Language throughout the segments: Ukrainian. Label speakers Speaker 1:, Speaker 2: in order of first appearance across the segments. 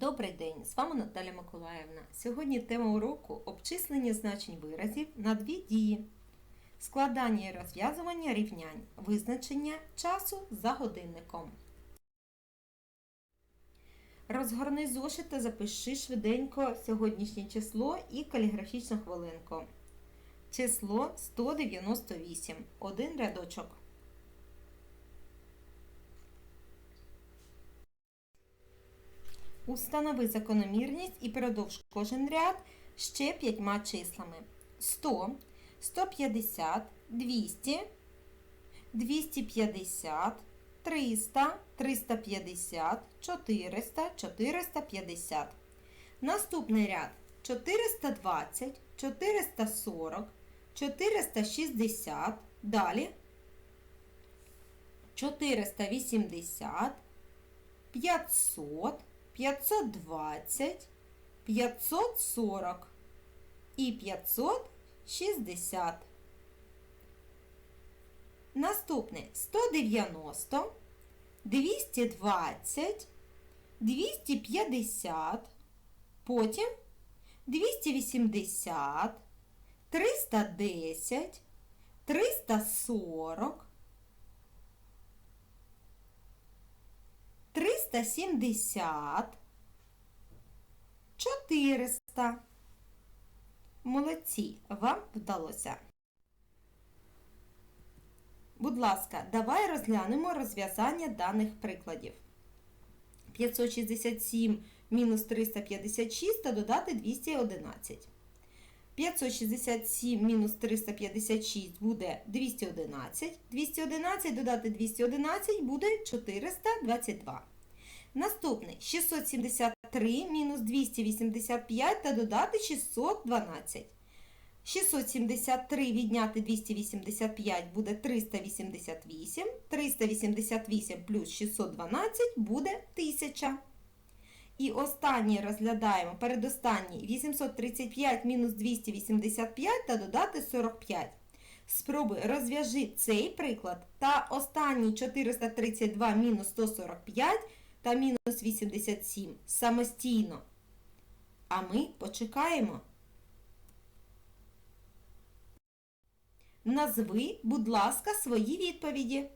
Speaker 1: Добрий день! З вами Наталя Миколаївна. Сьогодні тема уроку обчислення значень виразів на дві дії. Складання і розв'язування рівнянь. Визначення часу за годинником. Розгорни зошит та запиши швиденько сьогоднішнє число і каліграфічну хвилинку. Число 198. Один рядочок. Установи закономірність і продовж кожен ряд ще п'ятьма числами. 100, 150, 200, 250, 300, 350, 400, 450. Наступний ряд 420, 440, 460, далі 480, 500, 520, 540 і 560. Наступне 190, 220, 250, потім 280, 310, 340, 370, 400. Молодці, вам вдалося. Будь ласка, давай розглянемо розв'язання даних прикладів. 567 мінус 356 та додати 211. 567 мінус 356 буде 211. 211 додати 211 буде 422. Наступний 673 мінус 285 та додати 612. 673 відняти 285 буде 388. 388 плюс 612 буде 1000. І останній розглядаємо передостанній 835 мінус 285 та додати 45. Спробуй розв'яжи цей приклад та останній 432 мінус 145 та мінус 87 самостійно. А ми почекаємо. Назви, будь ласка, свої відповіді.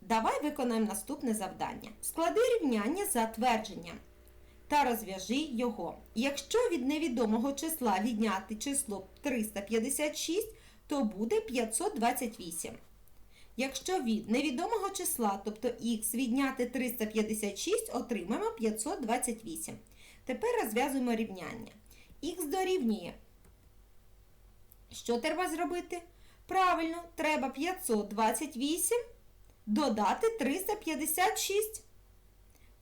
Speaker 1: Давай виконаємо наступне завдання. Склади рівняння за твердженням та розв'яжи його. Якщо від невідомого числа відняти число 356, то буде 528. Якщо від невідомого числа, тобто х відняти 356, отримаємо 528. Тепер розв'язуємо рівняння. Х дорівнює. Що треба зробити? Правильно, треба 528 додати 356.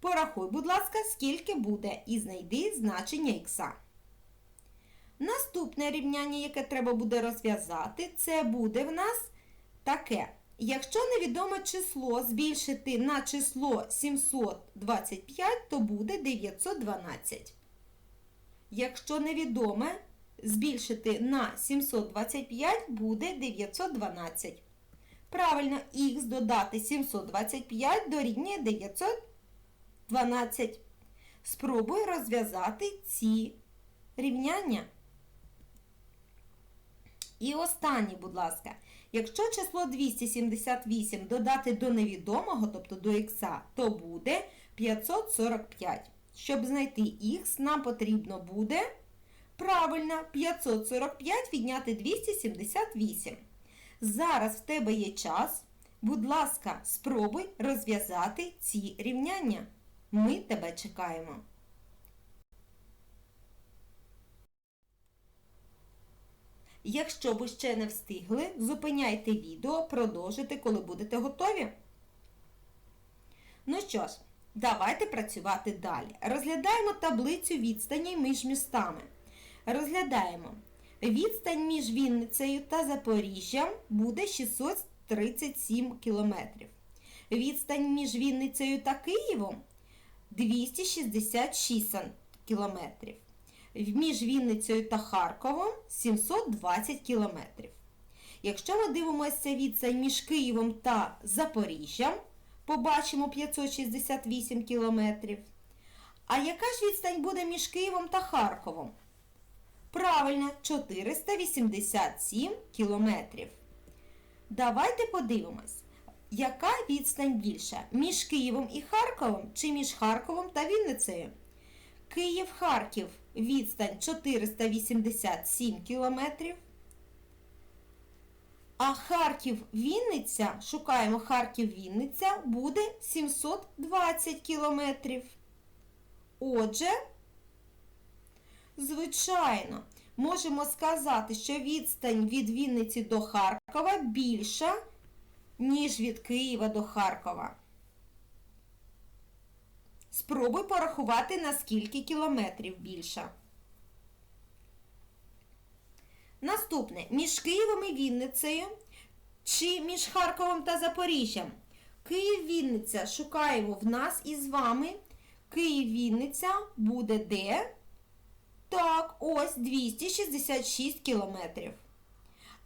Speaker 1: Порахуй, будь ласка, скільки буде і знайди значення х. Наступне рівняння, яке треба буде розв'язати, це буде в нас таке. Якщо невідоме число збільшити на число 725, то буде 912. Якщо невідоме збільшити на 725, буде 912. Правильно, х додати 725 дорівнює 912. Спробуй розв'язати ці рівняння. І останнє, будь ласка, якщо число 278 додати до невідомого, тобто до х, то буде 545. Щоб знайти х, нам потрібно буде правильно 545 відняти 278. Зараз в тебе є час. Будь ласка, спробуй розв'язати ці рівняння. Ми тебе чекаємо. Якщо ви ще не встигли, зупиняйте відео, продовжуйте, коли будете готові. Ну що ж, давайте працювати далі. Розглядаємо таблицю відстані між містами. Розглядаємо. Відстань між Вінницею та Запоріжжям буде 637 км. Відстань між Вінницею та Києвом 266 км. Між Вінницею та Харковом 720 км. Якщо ми дивимося відстань між Києвом та Запоріжжям, побачимо 568 кілометрів. А яка ж відстань буде між Києвом та Харковом? Правильно, 487 кілометрів. Давайте подивимось, яка відстань більша між Києвом і Харковом чи між Харковом та Вінницею? Київ-Харків відстань 487 кілометрів. А Харків-Вінниця, шукаємо Харків-Вінниця, буде 720 кілометрів. Отже, звичайно, можемо сказати, що відстань від Вінниці до Харкова більша, ніж від Києва до Харкова. Спробуй порахувати, на скільки кілометрів більша. Наступне. Між Києвом і Вінницею чи між Харковом та Запоріжжям? Київ-Вінниця шукаємо в нас із вами. Київ-Вінниця буде де? Так, ось 266 кілометрів.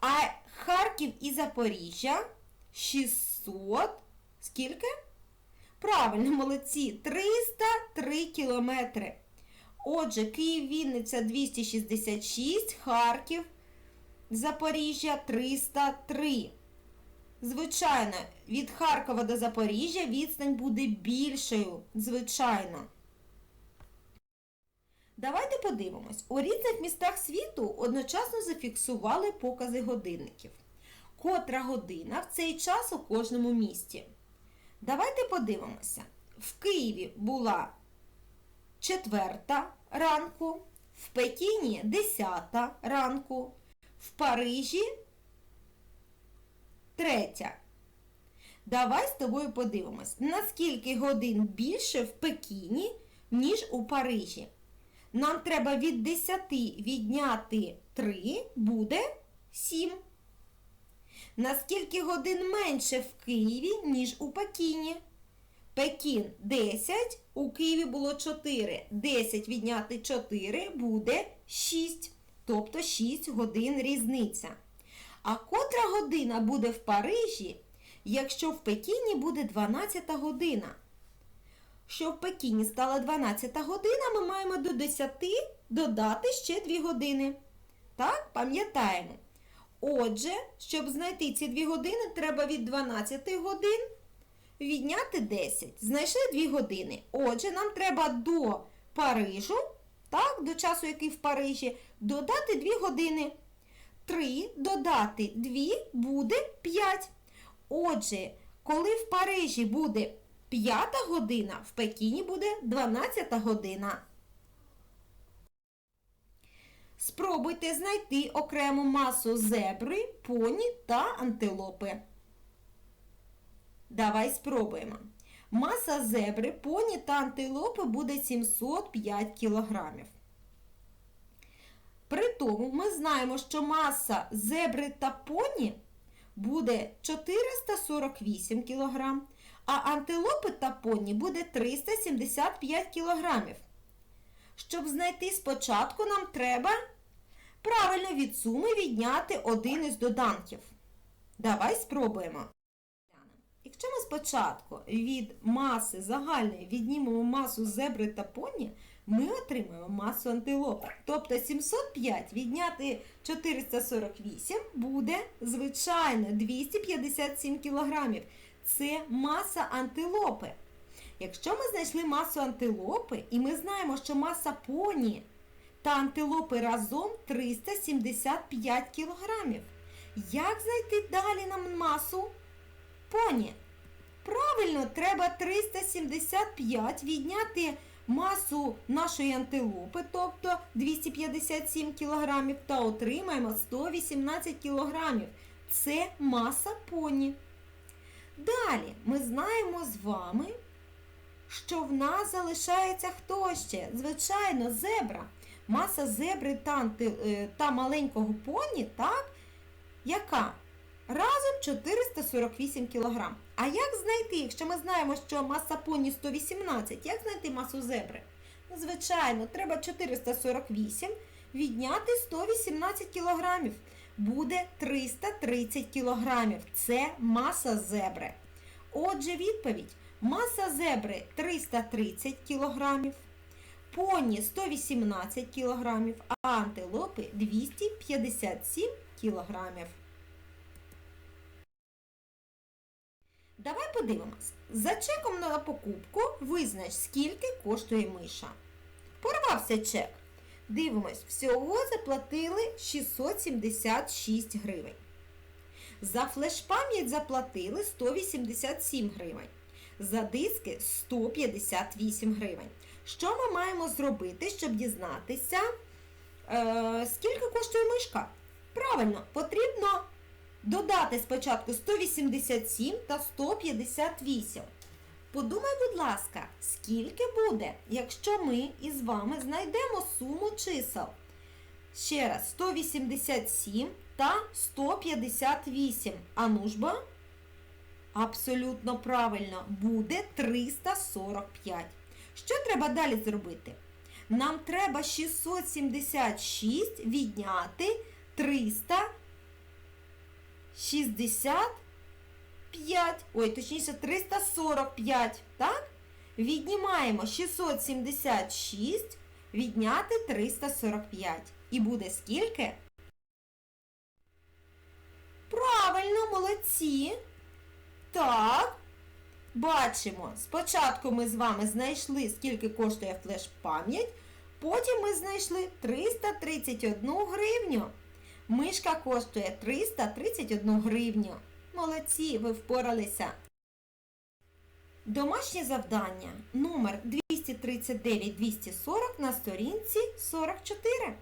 Speaker 1: А Харків і Запоріжжя 600. Скільки? Правильно, молодці, 303 кілометри. Отже, Київ-Вінниця 266, Харків, Запоріжжя 303. Звичайно, від Харкова до Запоріжжя відстань буде більшою. Звичайно. Давайте подивимось. У різних містах світу одночасно зафіксували покази годинників. Котра година в цей час у кожному місті. Давайте подивимося. В Києві була четверта ранку, в Пекіні десята ранку, в Парижі третя. Давай з тобою подивимось, наскільки годин більше в Пекіні, ніж у Парижі. Нам треба від 10 відняти 3 буде 7. Наскільки годин менше в Києві, ніж у Пекіні? Пекін 10, у Києві було 4. 10 відняти 4 буде 6. Тобто 6 годин різниця. А котра година буде в Парижі, якщо в Пекіні буде 12 година? Щоб в Пекіні стала 12 година, ми маємо до 10 додати ще 2 години. Так, пам'ятаємо. Отже, щоб знайти ці 2 години, треба від 12 годин відняти 10. Знайшли 2 години. Отже, нам треба до Парижу, так, до часу, який в Парижі, додати 2 години. 3 додати 2 буде 5. Отже, коли в Парижі буде 5 година, в Пекіні буде 12 година. Спробуйте знайти окрему масу зебри, поні та антилопи. Давай спробуємо. Маса зебри, поні та антилопи буде 705 кілограмів. При тому ми знаємо, що маса зебри та поні буде 448 кг, а антилопи та поні буде 375 кг. Щоб знайти спочатку, нам треба правильно від суми відняти один із доданків. Давай спробуємо. Якщо ми спочатку від маси загальної віднімемо масу зебри та поні, ми отримаємо масу антилопи. Тобто 705 відняти 448 буде, звичайно, 257 кг. Це маса антилопи. Якщо ми знайшли масу антилопи, і ми знаємо, що маса поні та антилопи разом 375 кг. Як знайти далі нам масу поні? Правильно, треба 375 відняти масу нашої антилопи, тобто 257 кг, та отримаємо 118 кг. Це маса поні. Далі ми знаємо з вами, що в нас залишається хто ще? Звичайно, зебра. Маса зебри та, та маленького поні, так? Яка? Разом 448 кг. А як знайти, якщо ми знаємо, що маса поні 118, як знайти масу зебри? Ну, Звичайно, треба 448 відняти 118 кг. Буде 330 кг. Це маса зебри. Отже, відповідь. Маса зебри 330 кг, поні 118 кг, а антилопи 257 кг. Давай подивимось. За чеком на покупку визнач, скільки коштує миша. Порвався чек. Дивимось, всього заплатили 676 гривень. За флеш-пам'ять заплатили 187 гривень. За диски 158 гривень. Що ми маємо зробити, щоб дізнатися, е, скільки коштує мишка? Правильно, потрібно додати спочатку 187 та 158. Подумай, будь ласка, скільки буде, якщо ми із вами знайдемо суму чисел? Ще раз, 187 та 158. А ну ж бо? Абсолютно правильно, буде 345. Що треба далі зробити? Нам треба 676 відняти 365. Ой, точніше 345, так? Віднімаємо 676 відняти 345. І буде скільки? Правильно, молодці. Так. Бачимо, спочатку ми з вами знайшли, скільки коштує флеш-пам'ять, потім ми знайшли 331 гривню. Мишка коштує 331 гривню. Молодці, ви впоралися. Домашнє завдання номер 239-240 на сторінці 44.